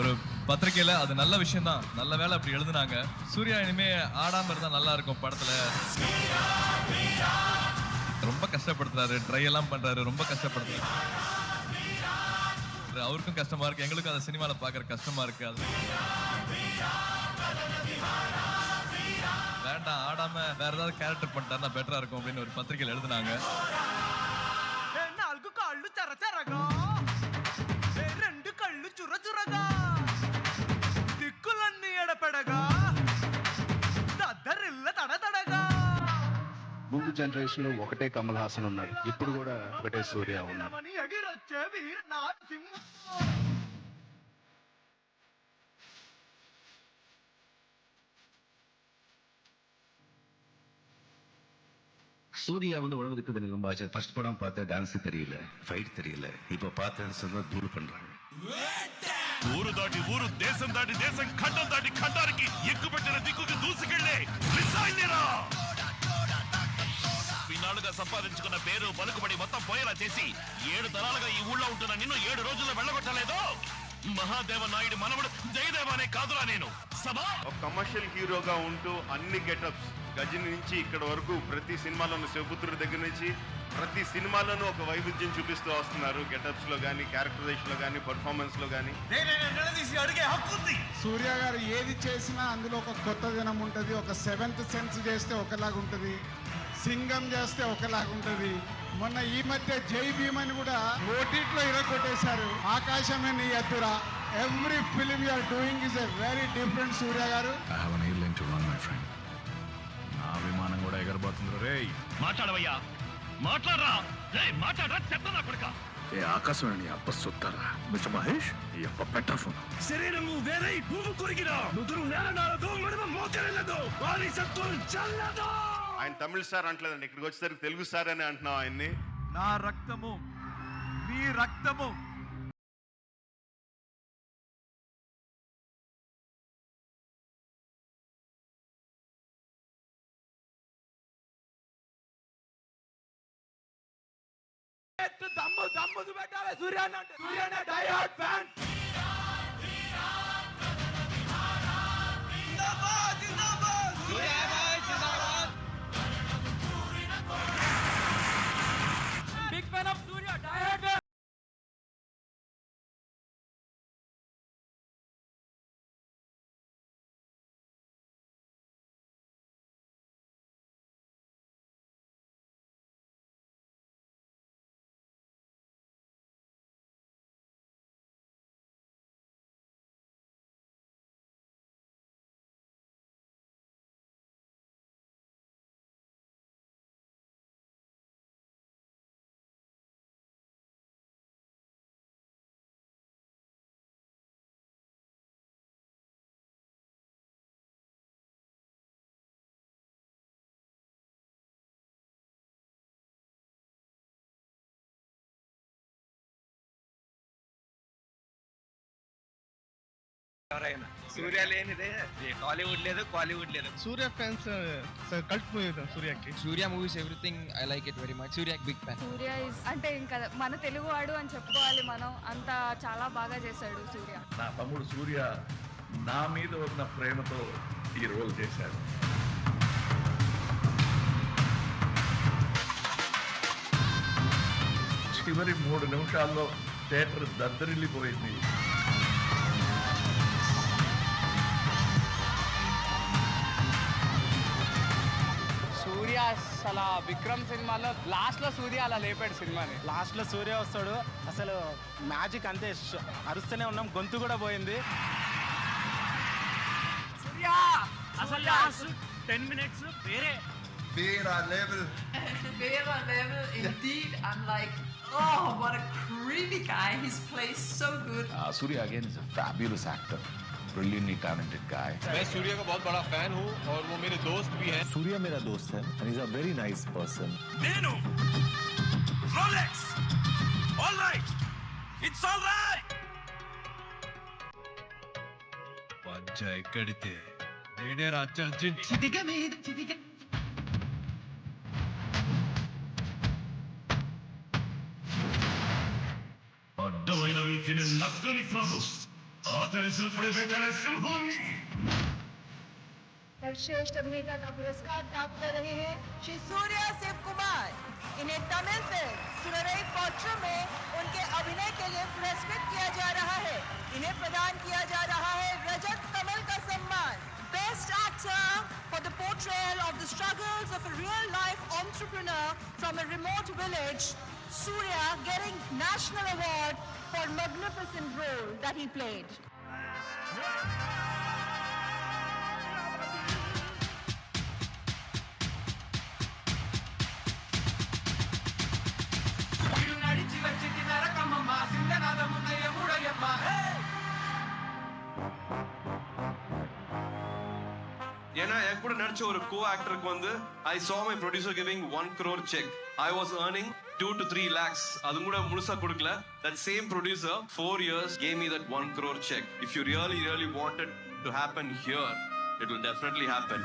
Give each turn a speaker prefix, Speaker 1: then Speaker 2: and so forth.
Speaker 1: ஒரு பத்திரிக்கையில அது நல்ல விஷயம் தான் நல்ல வேலை அப்படி எழுதுனாங்க. சூர்யா இனிமே ஆடாம இருந்தா நல்லா இருக்கும் படத்துல. ரொம்ப கஷ்டப்படுத்துறாரு. ட்ரை எல்லாம் பண்றாரு. ரொம்ப கஷ்டப்படுத்துறாரு. இது அவருக்கும் கஷ்டமா இருக்கு. எங்களுக்கும் அந்த சினிமாவில் பாக்குற கஷ்டமா இருக்கு. அது வேண்டாம். ஆடாம வேற ஏதாவது கேரக்டர் பண்ணிட்டாருன்னா பெட்டரா இருக்கும் அப்படின்னு ஒரு பத்திரிக்கையில் எழுதுனாங்க.
Speaker 2: ముందు జనరేషన్ లో ఒకటే కమల్ హాసన్ ఉన్నాడు ఇప్పుడు కూడా ఒకటే సూర్య ఉన్నాడు
Speaker 3: మని ఎగిరొచ్చే వీర నారసింహ
Speaker 4: சூர்யா வந்து உலகத்துக்கு தெரியும் ரொம்ப ஆச்சு ஃபர்ஸ்ட் படம் பார்த்தா டான்ஸ் தெரியல ஃபைட் தெரியல இப்ப பார்த்தேன்னு சொன்னா தூள் பண்றாங்க
Speaker 5: ఊరు దాటి ఊరు దేశం దాటి దేశం ఖండం దాటి ఖండానికి ఎక్కుపెట్టిన దిక్కుకి దూసుకెళ్లే మిసైలేరా ఇన్నాళ్ళుగా సంపాదించుకున్న పేరు పలుకుబడి మొత్తం పోయేలా చేసి ఏడు తరాలుగా ఈ ఊళ్ళో ఉంటున్న నిన్ను ఏడు రోజుల్లో వెళ్ళగొట్టలేదు. మహాదేవ నాయుడు మనవడు జయదేవ అనే కాదురా నేను. సభా?
Speaker 6: ఒక కమర్షియల్ హీరోగా ఉంటూ అన్ని గెటప్స్ గజని నుంచి ఇక్కడ వరకు ప్రతి సినిమాలోనూ శివపుత్రుడి దగ్గర నుంచి ప్రతి సినిమాలోనూ ఒక వైవిధ్యం చూపిస్తూ వస్తున్నారు. గెటప్స్లో కానీ క్యారెక్టరైజేషన్లో కానీ పర్ఫార్మెన్స్లో కానీ
Speaker 3: నిలదీసి అడిగే హక్కు ఉంది.
Speaker 7: సూర్య గారు ఏది చేసినా అందులో ఒక కొత్త దినం ఉంటుంది ఒక సెవెంత్ సెన్స్ చేస్తే ఒకలాగా ఉంటుంది సింగం చేస్తే ఒకలాగా ఉంటుంది. మొన్న ఈ మధ్య జై భీమ్ అని కూడా ఓటీట్లో ఇరగొట్టేశారు. ఆకాశమే నీ ఎత్తురా every film
Speaker 8: you're doing is a very different Surya garu. నా విమానం కూడా ఎగరబోతుంది రే
Speaker 5: మాట్లాడవయ్యా. మాట్లాడరా. మాట్లాడరా. చెప్తా కొడుక.
Speaker 8: ఏ ఆకాశం నీ అప్ప సుత్తారా? మిస్టర్ మహేష్? ఈ అప్ప బెటర్ ఫోన్
Speaker 5: శరీరము వేరే పువ్వు కొరిగిన నుదురు నేలనాలదు మడమ మోకరిల్లదు వారి సత్తులు చల్లదు!
Speaker 6: ఆయన తమిళ స్టార్ అంటలేదండి. ఇక్కడికి వచ్చేసరికి తెలుగు స్టార్ అని అంటున్నాం ఆయన్ని.
Speaker 3: నా రక్తము మీ రక్తము. దమ్ము దమ్ము పెట్టాలి సూర్యాన్న సూర్యాన్న డై హార్ట్ ఫ్యాన్. సూర్య లేనిదే టాలీవుడ్ లేదు కాలీవుడ్ లేదు.
Speaker 9: Surya fans cult movie సూర్యకి.
Speaker 3: Surya movies everything I like it very much. Surya big fan.
Speaker 10: Surya is అంటే ఇంకా మన తెలుగువాడు అని చెప్పుకోవాలి మనం అంత చాలా బాగా చేశాడు సూర్య.
Speaker 8: నా తమ్ముడు సూర్య నా మీద ఉన్న ప్రేమతో ఈ రోల్ చేశాడు. చివరి మూడు నిమిషాల్లో థియేటర్ దద్దరిల్లిపోయింది.
Speaker 9: అసలు విక్రమ్ సినిమాలో లాస్ట్లో సూర్య అలా లేపాడు సినిమాని. లాస్ట్లో సూర్య వస్తాడు. అసలు మ్యాజిక్ అంతే. అరుస్తూనే ఉన్నాం. గొంతు కూడా పోయింది.
Speaker 5: అసలు లాస్ట్ టెన్ మినిట్స్ వేరే.
Speaker 10: Vera level. Indeed. I'm like, oh, what a creepy guy. His plays so good.
Speaker 4: Surya again is fabulous actor brilliantly talented guy
Speaker 9: मैं सूर्य का बहुत बड़ा फैन हूँ और वो मेरे दोस्त भी हैं
Speaker 2: సూర్య మేరా దోస్త్ high and is a very nice person
Speaker 5: నేను Rolex all right it's all right
Speaker 1: పంచ ఎక్కడితే నేనే రాజ్యం
Speaker 5: అడ్డమైన వీటిని నక్కని ప్రభు
Speaker 10: सर्वश्रेष्ठ अभिनेता का पुरस्कार प्राप्त कर रहे हैं
Speaker 3: श्री सूर्या शिव कुमार इन्हें तमिल फ़िल्म सुररई पोट्र में उनके अभिनय के लिए पुरस्कृत किया जा रहा है इन्हें प्रदान किया जा रहा है रजत कमल का सम्मान best actor for the portrayal of the struggles of real life entrepreneur from a remote village Surya getting National Award for magnificent role that he played.
Speaker 11: ஏன்னா என் கூட நடிச்ச ஒரு கோ ஆக்டருக்கு வந்து I saw my producer giving one crore cheque I was earning two to three lakhs அது கூட முழுசா கொடுக்கல that same producer four years gave me that one crore check if you really really wanted to happen here it will definitely happen